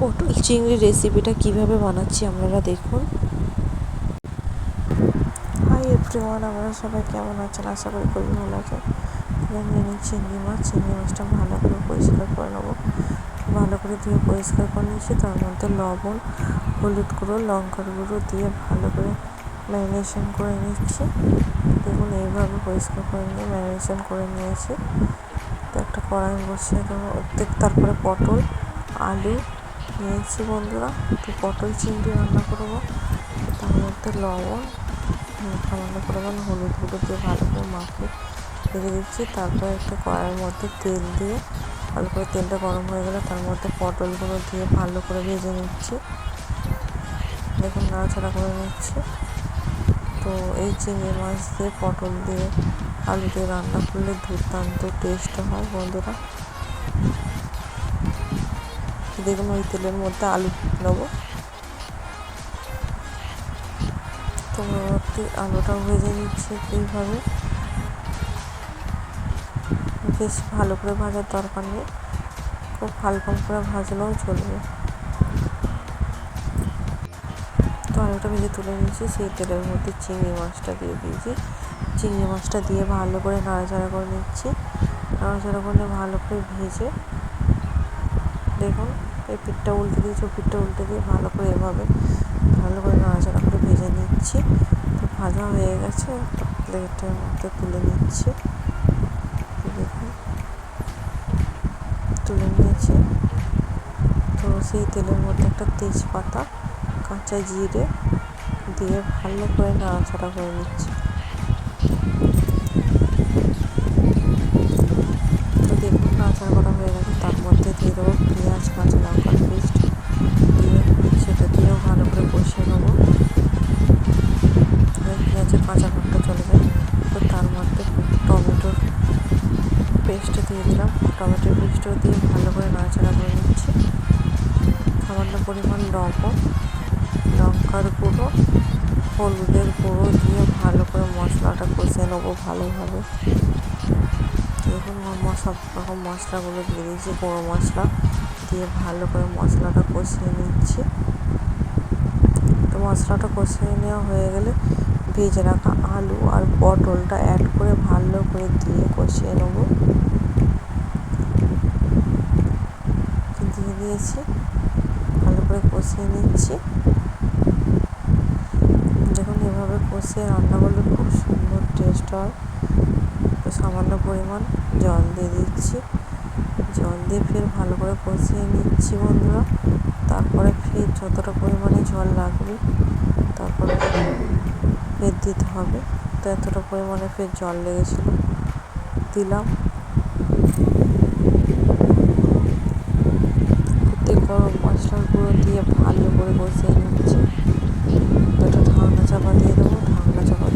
পটল চিংড়ি রেসিপিটা কীভাবে বানাচ্ছি আপনারা দেখুন। হাই এভরিওয়ান আপনারা সবাই কেমন আছেন? আশা করি খুবই ভালো আছেন। নিয়ে চিংড়ি মাছ। চিংড়ি মাছটা ভালো করে পরিষ্কার করে নেব। ভালো করে ধুয়ে পরিষ্কার করে নিয়েছি। তার মধ্যে লবণ, হলুদ গুঁড়ো, লঙ্কার গুঁড়ো দিয়ে ভালো করে ম্যারিনেশন করে নিচ্ছি। দেখুন, এইভাবে পরিষ্কার করে নিয়ে ম্যারিনেশন করে নিয়েছি। তো একটা কড়াই বসিয়ে দেবো। তারপরে পটল, আলু নিয়েছি বন্ধুরা একটু পটল চিংড়ি রান্না করব, তার মধ্যে লবণ সামান্য পরিমাণ হলুদ গুঁড়ো দিয়ে ভালো করে মাখিয়ে রেখে দিচ্ছি, তারপরে একটা কড়াইয়ের মধ্যে তেল দিয়ে ভালো করে তেলটা গরম হয়ে গেলে তার মধ্যে পটলগুলো দিয়ে ভালো করে ভেজে নিচ্ছি। দেখুন নাড়াচাড়া করে নিচ্ছি। তো এই চিংড়ি মাছ দিয়ে, পটল দিয়ে, আলু দিয়ে রান্না করলে দুর্দান্ত টেস্ট হয় বন্ধুরা। দেখুন ওই তেলের মধ্যে আলু নেব। তো আলুটাও ভেজে নিচ্ছি এইভাবে। বেশ ভালো করে ভাজার দরকার নেই। খুব হালকা করে ভাজলেও চলবে। তো আলুটা ভেজে তুলে নিয়েছি, সেই তেলের মধ্যে চিংড়ি মাছটা দিয়ে দিয়েছি। চিংড়ি মাছটা দিয়ে ভালো করে নাড়াচাড়া করে নিচ্ছি। নাড়াচাড়া করলে ভালো করে ভেজে দেখুন এই পিঠটা উল্টে দিয়েছি পিঠটা উল্টে দিয়ে ভালো করে এভাবে, ভালো করে নাড়াচাড়া করে ভেজে নিচ্ছি। তো ভাজা হয়ে গেছে, একটা প্লেটের মধ্যে তুলে নিচ্ছি। তুলে নিয়েছি। তো সেই তেলের মধ্যে একটা তেজপাতা, কাঁচা জিরে দিয়ে ভালো করে নাড়াচাড়া করে নিচ্ছি। মধ্যে টমেটোর পেস্ট দিয়ে দিলাম। টমেটোর পেস্টও দিয়ে ভালো করে নাড়াচাড়া করে নিচ্ছি। সামান্য পরিমাণ লবণ, লঙ্কার গুঁড়ো, হলুদের গুঁড়ো দিয়ে ভালো করে মশলাটা কষিয়ে নেব ভালোভাবে। দেখুন সব রকম মশলাগুলো দিয়ে দিয়েছি গুঁড়ো মশলা দিয়ে ভালো করে মশলাটা কষিয়ে নিচ্ছি। তো মশলাটা কষিয়ে নেওয়া হয়ে গেলে ভেজে রাখা আলু আর পটলটা অ্যাড করে ভালো করে দিয়ে কষিয়ে নেব। দিয়ে দিয়েছি, ভালো করে কষিয়ে নিচ্ছি। দেখুন এভাবে কষিয়ে রান্না করলে খুব সুন্দর টেস্ট হয়। সামান্য পরিমাণ জল দিয়ে দিচ্ছি। জল দিয়ে ফের ভালো করে কষিয়ে নিচ্ছি বন্ধুরা। তারপরে ফের যতটা পরিমাণে জল লাগবে, তারপরে ফের দিতে হবে, তো এতটা পরিমাণে ফের জল লেগেছিল। দিলাম। গরম মশলার গুঁড়ো দিয়ে ভালো করে কষিয়ে নিচ্ছি। একটা ঢাকনা চাপা দিয়ে দেবো ঢাকনা চাপা